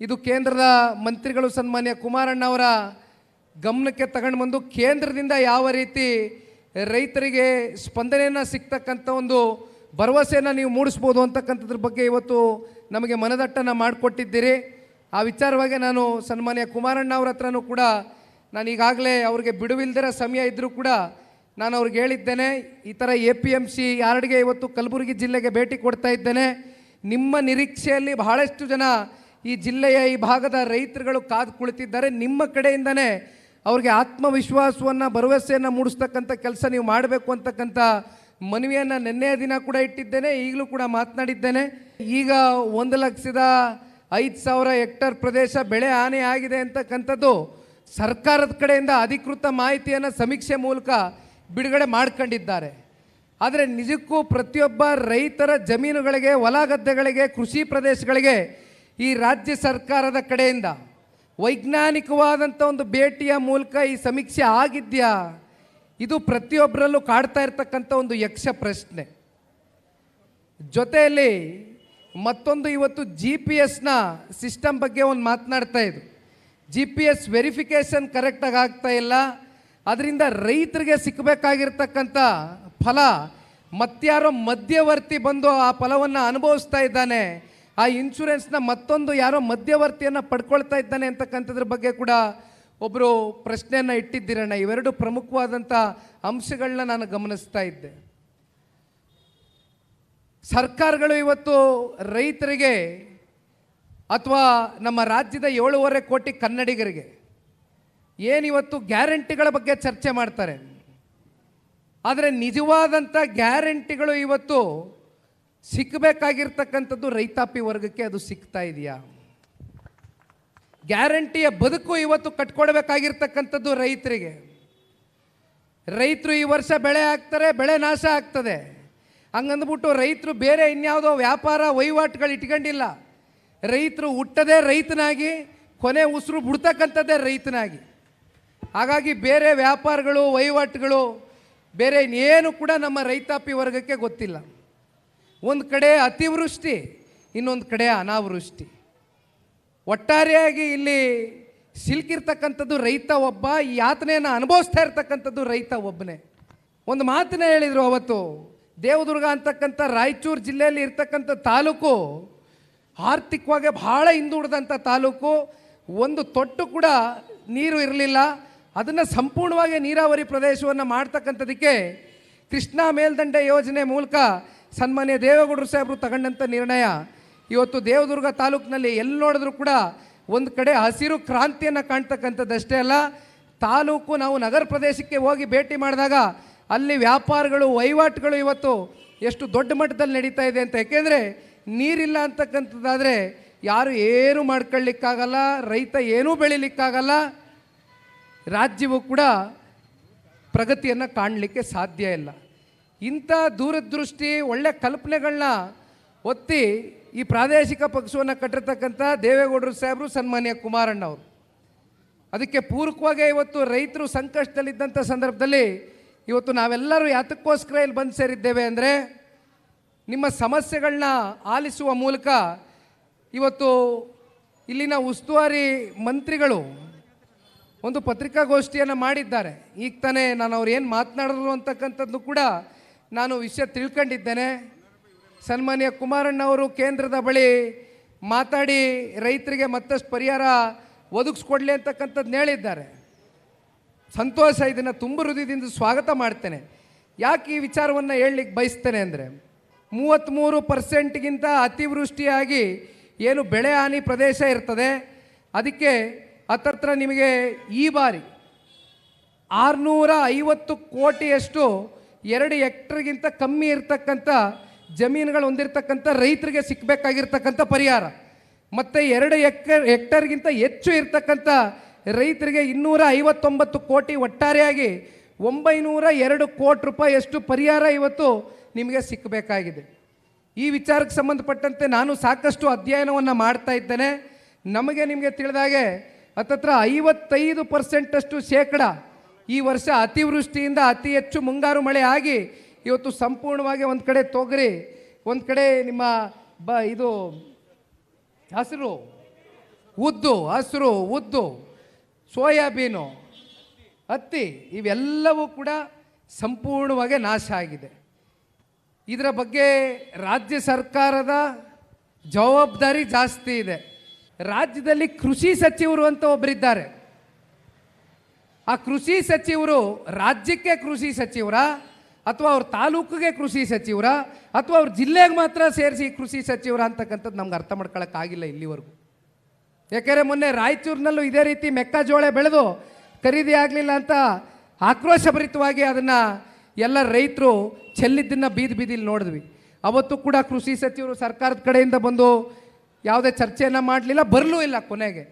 ಇದು ಕೇಂದ್ರದ ಮಂತ್ರಿಗಳು ಸನ್ಮಾನ್ಯ ಕುಮಾರಣ್ಣ ಅವರ ಗಮನಕ್ಕೆ ತಗೊಂಡು ಬಂದು ಕೇಂದ್ರದಿಂದ ಯಾವ ರೀತಿ ರೈತರಿಗೆ ಸ್ಪಂದನೆಯನ್ನು ಸಿಗ್ತಕ್ಕಂಥ ಒಂದು ಭರವಸೆಯನ್ನು ನೀವು ಮೂಡಿಸ್ಬೋದು ಅಂತಕ್ಕಂಥದ್ರ ಬಗ್ಗೆ ಇವತ್ತು ನಮಗೆ ಮನದಟ್ಟನ್ನು ಮಾಡಿಕೊಟ್ಟಿದ್ದೀರಿ. ಆ ವಿಚಾರವಾಗಿ ನಾನು ಸನ್ಮಾನ್ಯ ಕುಮಾರಣ್ಣ ಅವ್ರ ಹತ್ರನೂ ಕೂಡ ನಾನು ಈಗಾಗಲೇ ಅವ್ರಿಗೆ ಬಿಡುವಿಲ್ದಿರೋ ಸಮಯ ಇದ್ದರೂ ಕೂಡ ನಾನು ಅವ್ರಿಗೆ ಹೇಳಿದ್ದೇನೆ. ಈ ಥರ ಎ ಪಿ ಎಂ ಸಿ ಯಾರ್ಡ್ಗೆ ಇವತ್ತು ಕಲಬುರಗಿ ಜಿಲ್ಲೆಗೆ ಭೇಟಿ ಕೊಡ್ತಾ ಇದ್ದೇನೆ. ನಿಮ್ಮ ನಿರೀಕ್ಷೆಯಲ್ಲಿ ಬಹಳಷ್ಟು ಜನ ಈ ಜಿಲ್ಲೆಯ ಈ ಭಾಗದ ರೈತರುಗಳು ಕಾದು ಕುಳಿತಿದ್ದಾರೆ. ನಿಮ್ಮ ಕಡೆಯಿಂದನೇ ಅವ್ರಿಗೆ ಆತ್ಮವಿಶ್ವಾಸವನ್ನು, ಭರವಸೆಯನ್ನು ಮೂಡಿಸ್ತಕ್ಕಂಥ ಕೆಲಸ ನೀವು ಮಾಡಬೇಕು ಅಂತಕ್ಕಂಥ ಮನವಿಯನ್ನು ನಿನ್ನೆಯ ದಿನ ಕೂಡ ಇಟ್ಟಿದ್ದೇನೆ, ಈಗಲೂ ಕೂಡ ಮಾತನಾಡಿದ್ದೇನೆ. ಈಗ ಒಂದು ಲಕ್ಷದ ಐದು ಸಾವಿರ ಹೆಕ್ಟರ್ ಪ್ರದೇಶ ಬೆಳೆ ಹಾನಿ ಆಗಿದೆ ಅಂತಕ್ಕಂಥದ್ದು ಸರ್ಕಾರದ ಕಡೆಯಿಂದ ಅಧಿಕೃತ ಮಾಹಿತಿಯನ್ನು ಸಮೀಕ್ಷೆ ಮೂಲಕ ಬಿಡುಗಡೆ ಮಾಡ್ಕೊಂಡಿದ್ದಾರೆ. ಆದರೆ ನಿಜಕ್ಕೂ ಪ್ರತಿಯೊಬ್ಬ ರೈತರ ಜಮೀನುಗಳಿಗೆ, ಹೊಲ ಗದ್ದೆಗಳಿಗೆ, ಕೃಷಿ ಪ್ರದೇಶಗಳಿಗೆ ಈ ರಾಜ್ಯ ಸರ್ಕಾರದ ಕಡೆಯಿಂದ ವೈಜ್ಞಾನಿಕವಾದಂಥ ಒಂದು ಭೇಟಿಯ ಮೂಲಕ ಈ ಸಮೀಕ್ಷೆ ಆಗಿದೆಯಾ? ಇದು ಪ್ರತಿಯೊಬ್ಬರಲ್ಲೂ ಕಾಡ್ತಾ ಇರ್ತಕ್ಕಂಥ ಒಂದು ಯಕ್ಷ ಪ್ರಶ್ನೆ. ಜೊತೆಯಲ್ಲಿ ಮತ್ತೊಂದು ಇವತ್ತು ಜಿ ಪಿ ಎಸ್ನ ಸಿಸ್ಟಮ್ ಬಗ್ಗೆ ಒಂದು ಮಾತನಾಡ್ತಾ ಇದ್ರು. ಜಿ ಪಿ ಎಸ್ ವೆರಿಫಿಕೇಷನ್ ಕರೆಕ್ಟಾಗಿ ಆಗ್ತಾ ಇಲ್ಲ. ಅದರಿಂದ ರೈತರಿಗೆ ಸಿಕ್ಕಬೇಕಾಗಿರ್ತಕ್ಕಂಥ ಫಲ ಮತ್ತಾರೋ ಮಧ್ಯವರ್ತಿ ಬಂದು ಆ ಫಲವನ್ನು ಅನುಭವಿಸ್ತಾ ಇದ್ದಾನೆ. ಆ ಇನ್ಶೂರೆನ್ಸ್ನ ಮತ್ತೊಂದು ಯಾರೋ ಮಧ್ಯವರ್ತಿಯನ್ನು ಪಡ್ಕೊಳ್ತಾ ಇದ್ದಾನೆ ಅಂತಕ್ಕಂಥದ್ರ ಬಗ್ಗೆ ಕೂಡ ಒಬ್ಬರು ಪ್ರಶ್ನೆಯನ್ನು ಇಟ್ಟಿದ್ದೀರಣ್ಣ. ಇವೆರಡು ಪ್ರಮುಖವಾದಂಥ ಅಂಶಗಳನ್ನ ನಾನು ಗಮನಿಸ್ತಾ ಇದ್ದೆ. ಸರ್ಕಾರಗಳು ಇವತ್ತು ರೈತರಿಗೆ ಅಥವಾ ನಮ್ಮ ರಾಜ್ಯದ ಏಳೂವರೆ ಕೋಟಿ ಕನ್ನಡಿಗರಿಗೆ ಏನಿವತ್ತು ಗ್ಯಾರಂಟಿಗಳ ಬಗ್ಗೆ ಚರ್ಚೆ ಮಾಡ್ತಾರೆ. ಆದರೆ ನಿಜವಾದಂಥ ಗ್ಯಾರಂಟಿಗಳು ಇವತ್ತು ಸಿಕ್ಕಬೇಕಾಗಿರ್ತಕ್ಕಂಥದ್ದು ರೈತಾಪಿ ವರ್ಗಕ್ಕೆ ಅದು ಸಿಗ್ತಾ ಇದೆಯಾ? ಗ್ಯಾರಂಟಿಯ ಬದುಕು ಇವತ್ತು ಕಟ್ಕೊಡ್ಬೇಕಾಗಿರ್ತಕ್ಕಂಥದ್ದು ರೈತರಿಗೆ. ರೈತರು ಈ ವರ್ಷ ಬೆಳೆ ಹಾಕ್ತಾರೆ, ಬೆಳೆ ನಾಶ ಆಗ್ತದೆ. ಹಂಗಂದ್ಬಿಟ್ಟು ರೈತರು ಬೇರೆ ಇನ್ಯಾವುದೋ ವ್ಯಾಪಾರ ವಹಿವಾಟುಗಳು ಇಟ್ಕೊಂಡಿಲ್ಲ. ರೈತರು ಹುಟ್ಟದೇ ರೈತನಾಗಿ, ಕೊನೆ ಉಸಿರು ಬಿಡ್ತಕ್ಕಂಥದ್ದೇ ರೈತನಾಗಿ. ಹಾಗಾಗಿ ಬೇರೆ ವ್ಯಾಪಾರಗಳು, ವಹಿವಾಟುಗಳು, ಬೇರೆ ಇನ್ನೇನು ಕೂಡ ನಮ್ಮ ರೈತಾಪಿ ವರ್ಗಕ್ಕೆ ಗೊತ್ತಿಲ್ಲ. ಒಂದು ಕಡೆ ಅತಿವೃಷ್ಟಿ, ಇನ್ನೊಂದು ಕಡೆ ಅನಾವೃಷ್ಟಿ. ಒಟ್ಟಾರೆಯಾಗಿ ಇಲ್ಲಿ ಸಿಲ್ಕಿರ್ತಕ್ಕಂಥದ್ದು ರೈತ ಒಬ್ಬ, ಈ ಯಾತನೆಯನ್ನು ಅನುಭವಿಸ್ತಾ ಇರ್ತಕ್ಕಂಥದ್ದು ರೈತ ಒಬ್ಬನೇ. ಒಂದು ಮಾತನ್ನ ಹೇಳಿದರು ಅವತ್ತು, ದೇವದುರ್ಗ ಅಂತಕ್ಕಂಥ ರಾಯಚೂರು ಜಿಲ್ಲೆಯಲ್ಲಿ ಇರ್ತಕ್ಕಂಥ ತಾಲೂಕು, ಆರ್ಥಿಕವಾಗಿ ಭಾಳ ಹಿಂದುಳಿದಂಥ ತಾಲೂಕು, ಒಂದು ತೊಟ್ಟು ಕೂಡ ನೀರು ಇರಲಿಲ್ಲ. ಅದನ್ನು ಸಂಪೂರ್ಣವಾಗಿ ನೀರಾವರಿ ಪ್ರದೇಶವನ್ನು ಮಾಡ್ತಕ್ಕಂಥದಕ್ಕೆ ಕೃಷ್ಣಾ ಮೇಲ್ದಂಡೆ ಯೋಜನೆ ಮೂಲಕ ಸನ್ಮಾನ್ಯ ದೇವೇಗೌಡರು ಸಾಹೇಬರು ತಗೊಂಡಂಥ ನಿರ್ಣಯ. ಇವತ್ತು ದೇವದುರ್ಗ ತಾಲೂಕಿನಲ್ಲಿ ಎಲ್ಲಿ ನೋಡಿದ್ರು ಕೂಡ ಒಂದು ಕಡೆ ಹಸಿರು ಕ್ರಾಂತಿಯನ್ನು ಕಾಣ್ತಕ್ಕಂಥದ್ದಷ್ಟೇ ಅಲ್ಲ. ತಾಲೂಕು ನಾವು ನಗರ ಪ್ರದೇಶಕ್ಕೆ ಹೋಗಿ ಭೇಟಿ ಮಾಡಿದಾಗ ಅಲ್ಲಿ ವ್ಯಾಪಾರಗಳು, ವಹಿವಾಟುಗಳು ಇವತ್ತು ಎಷ್ಟು ದೊಡ್ಡ ಮಟ್ಟದಲ್ಲಿ ನಡೀತಾ ಇದೆ ಅಂತ. ಯಾಕೆಂದರೆ ನೀರಿಲ್ಲ ಅಂತಕ್ಕಂಥದ್ದಾದರೆ ಯಾರು ಏನು ಮಾಡ್ಕೊಳ್ಳಿಕ್ಕಾಗಲ್ಲ, ರೈತ ಏನೂ ಬೆಳಿಲಿಕ್ಕಾಗಲ್ಲ. ರಾಜ್ಯವು ಕೂಡ ಪ್ರಗತಿಯನ್ನು ಕಾಣಲಿಕ್ಕೆ ಸಾಧ್ಯ ಇಲ್ಲ. ಇಂಥ ದೂರದೃಷ್ಟಿ, ಒಳ್ಳೆ ಕಲ್ಪನೆಗಳನ್ನ ಒತ್ತಿ ಈ ಪ್ರಾದೇಶಿಕ ಪಕ್ಷವನ್ನು ಕಟ್ಟಿರ್ತಕ್ಕಂಥ ದೇವೇಗೌಡರು ಸಾಹೇಬರು, ಸನ್ಮಾನ್ಯ ಕುಮಾರಣ್ಣ ಅವರು ಅದಕ್ಕೆ ಪೂರಕವಾಗೇ ಇವತ್ತು ರೈತರು ಸಂಕಷ್ಟದಲ್ಲಿದ್ದಂಥ ಸಂದರ್ಭದಲ್ಲಿ ಇವತ್ತು ನಾವೆಲ್ಲರೂ ಯಾತಕ್ಕೋಸ್ಕರ ಇಲ್ಲಿ ಬಂದು ಸೇರಿದ್ದೇವೆ ಅಂದರೆ ನಿಮ್ಮ ಸಮಸ್ಯೆಗಳನ್ನ ಆಲಿಸುವ ಮೂಲಕ ಇವತ್ತು ಇಲ್ಲಿನ ಉಸ್ತುವಾರಿ ಮಂತ್ರಿಗಳು ಒಂದು ಪತ್ರಿಕಾಗೋಷ್ಠಿಯನ್ನು ಮಾಡಿದ್ದಾರೆ. ಈಗ ತಾನೇ ನಾನು ಅವ್ರು ಏನು ಮಾತನಾಡಿದ್ರು ಅಂತಕ್ಕಂಥದ್ದು ಕೂಡ ನಾನು ವಿಷಯ ತಿಳ್ಕೊಂಡಿದ್ದೇನೆ. ಸನ್ಮಾನ್ಯ ಕುಮಾರಣ್ಣ ಅವರು ಕೇಂದ್ರದ ಬಳಿ ಮಾತಾಡಿ ರೈತರಿಗೆ ಮತ್ತಷ್ಟು ಪರಿಹಾರ ಒದಗಿಸ್ಕೊಡ್ಲಿ ಅಂತಕ್ಕಂಥದ್ದು ಹೇಳಿದ್ದಾರೆ ಸಂತೋಷ ಇದನ್ನು ತುಂಬ ಹೃದಯದಿಂದ ಸ್ವಾಗತ ಮಾಡ್ತೇನೆ. ಯಾಕೆ ಈ ವಿಚಾರವನ್ನು ಹೇಳಲಿಕ್ಕೆ ಬಯಸ್ತೇನೆ ಅಂದರೆ ಮೂವತ್ತ್ಮೂರು ಪರ್ಸೆಂಟ್ಗಿಂತ ಅತಿವೃಷ್ಟಿಯಾಗಿ ಏನು ಬೆಳೆ ಹಾನಿ ಪ್ರದೇಶ ಇರ್ತದೆ. ಅದಕ್ಕೆ ಹತ್ತತ್ರ ನಿಮಗೆ ಈ ಬಾರಿ ಆರುನೂರ ಐವತ್ತು ಕೋಟಿಯಷ್ಟು ಎರಡು ಹೆಕ್ಟರ್ಗಿಂತ ಕಮ್ಮಿ ಇರ್ತಕ್ಕಂಥ ಜಮೀನುಗಳು ಹೊಂದಿರತಕ್ಕಂಥ ರೈತರಿಗೆ ಸಿಕ್ಕಬೇಕಾಗಿರ್ತಕ್ಕಂಥ ಪರಿಹಾರ. ಮತ್ತು ಎರಡು ಎಕ್ಕರ್ ಹೆಕ್ಟರ್ಗಿಂತ ಹೆಚ್ಚು ಇರ್ತಕ್ಕಂಥ ರೈತರಿಗೆ ಇನ್ನೂರ ಐವತ್ತೊಂಬತ್ತು ಕೋಟಿ ಒಟ್ಟಾರೆಯಾಗಿ ಒಂಬೈನೂರ ಎರಡು ಕೋಟಿ ರೂಪಾಯಿಯಷ್ಟು ಪರಿಹಾರ ಇವತ್ತು ನಿಮಗೆ ಸಿಕ್ಕಬೇಕಾಗಿದೆ ಈ ವಿಚಾರಕ್ಕೆ ಸಂಬಂಧಪಟ್ಟಂತೆ ನಾನು ಸಾಕಷ್ಟು ಅಧ್ಯಯನವನ್ನು ಮಾಡ್ತಾ ಇದ್ದೇನೆ. ನಮಗೆ ನಿಮಗೆ ತಿಳಿದಾಗೆ ಹತ್ತತ್ರ ಐವತ್ತೈದು ಪರ್ಸೆಂಟಷ್ಟು ಶೇಕಡ ಈ ವರ್ಷ ಅತಿವೃಷ್ಟಿಯಿಂದ ಅತಿ ಹೆಚ್ಚು ಮುಂಗಾರು ಮಳೆ ಆಗಿ ಇವತ್ತು ಸಂಪೂರ್ಣವಾಗಿ ಒಂದು ಕಡೆ ತೊಗರಿ, ಒಂದು ಕಡೆ ನಿಮ್ಮ ಬ, ಇದು ಹಸಿರು, ಉದ್ದು ಹಸಿರು, ಉದ್ದು, ಸೋಯಾಬೀನು, ಹತ್ತಿ ಇವೆಲ್ಲವೂ ಕೂಡ ಸಂಪೂರ್ಣವಾಗಿ ನಾಶ ಆಗಿದೆ. ಇದರ ಬಗ್ಗೆ ರಾಜ್ಯ ಸರ್ಕಾರದ ಜವಾಬ್ದಾರಿ ಜಾಸ್ತಿ ಇದೆ. ರಾಜ್ಯದಲ್ಲಿ ಕೃಷಿ ಸಚಿವರು ಅಂತ ಒಬ್ಬರಿದ್ದಾರೆ ಆ ಕೃಷಿ ಸಚಿವರು ರಾಜ್ಯಕ್ಕೆ ಕೃಷಿ ಸಚಿವರ ಅಥವಾ ಅವ್ರ ತಾಲೂಕಿಗೆ ಕೃಷಿ ಸಚಿವರ ಅಥವಾ ಅವ್ರ ಜಿಲ್ಲೆಗೆ ಮಾತ್ರ ಸೇರಿಸಿ ಕೃಷಿ ಸಚಿವರ ಅಂತಕ್ಕಂಥದ್ದು ನಮ್ಗೆ ಅರ್ಥ ಮಾಡ್ಕೊಳಕ್ಕಾಗಿಲ್ಲ ಇಲ್ಲಿವರೆಗೂ. ಯಾಕೆಂದರೆ ಮೊನ್ನೆ ರಾಯಚೂರಿನಲ್ಲೂ ಇದೇ ರೀತಿ ಮೆಕ್ಕೆಜೋಳ ಬೆಳೆದು ಖರೀದಿ ಆಗಲಿಲ್ಲ ಅಂತ ಆಕ್ರೋಶಭರಿತವಾಗಿ ಅದನ್ನು ಎಲ್ಲ ರೈತರು ಚೆಲ್ಲಿದ್ದನ್ನು ಬೀದಿ ಬೀದಿಲಿ ನೋಡಿದ್ವಿ. ಅವತ್ತು ಕೂಡ ಕೃಷಿ ಸಚಿವರು ಸರ್ಕಾರದ ಕಡೆಯಿಂದ ಬಂದು ಯಾವುದೇ ಚರ್ಚೆಯನ್ನು ಮಾಡಲಿಲ್ಲ, ಬರಲೂ ಇಲ್ಲ ಕೊನೆಗೆ.